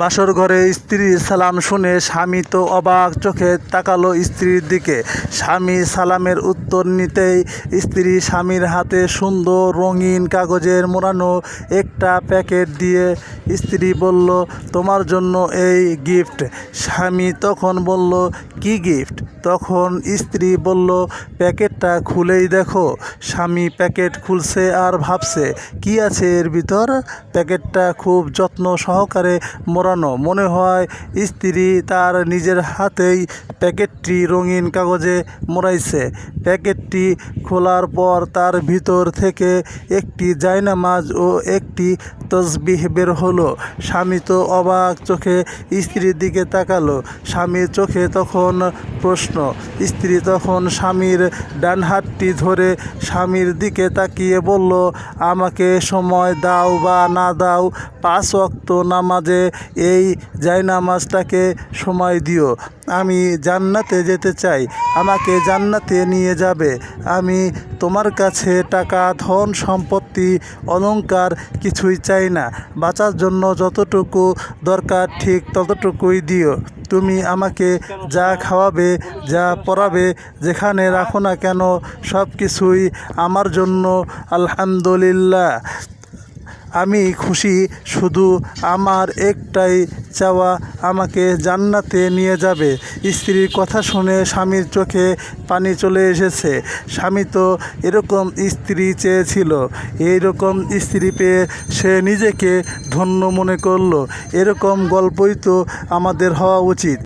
বাসর ঘরে স্ত্রীর সালাম শুনে স্বামী তো অবাক চোখে তাকালো স্ত্রীর দিকে। স্বামী সালামের উত্তর নিতেই স্ত্রী স্বামীর হাতে সুন্দর রঙিন কাগজের মোড়ানো একটা প্যাকেট দিয়ে স্ত্রী বলল, তোমার জন্য এই গিফট। স্বামী তখন বলল, কি গিফট? তখন স্ত্রী বলল, প্যাকেটটা খুলেই দেখো। স্বামী প্যাকেট খুলছে আর ভাবছে, কি আছে এর ভিতর? প্যাকেটটা খুব যত্ন সহকারে মোড়ানো। মনে হয় স্ত্রী তার নিজের হাতেই প্যাকেটটি রঙিন কাগজে মোড়াইছে। প্যাকেটটি খোলার পর তার ভিতর থেকে একটি জায়নামাজ ও একটি তসবিহ বের হলো। স্বামী তো অবাক চোখে স্ত্রীর দিকে তাকালো। স্বামীর চোখে তখন প্রশ্ন স্ত্রী তখন স্বামীর ডান হাতটি ধরে স্বামীর দিকে তাকিয়ে বলল, আমাকে সময় দাও বা না দাও, পাঁচ অক্ত নামাজে এই জায়নামাজটাকে সময় দিও। আমি জান্নাতে যেতে চাই। আমাকে জান্নাতে নিয়ে যাবে। আমি তোমার কাছে টাকা, ধন, সম্পত্তি, অলংকার কিছুই চাই না। বাঁচার জন্য যতটুকু দরকার ঠিক ততটুকুই দিও। তুমি আমাকে যা খাওয়াবে, যা পড়াবে, যেখানে রাখো না কেন সব কিছুই আমার জন্য, আলহামদুলিল্লাহ। আমি খুশি, শুধু আমার একটাই চাওয়া আমাকে জান্নাতে নিয়ে যাবে। স্ত্রীর কথা শুনে স্বামীর চোখে পানি চলে এসেছে। স্বামী তো এরকম স্ত্রী চেয়েছিল। এইরকম স্ত্রী পেয়ে সে নিজেকে ধন্য মনে করল। এরকম গল্পই তো আমাদের হওয়া উচিত।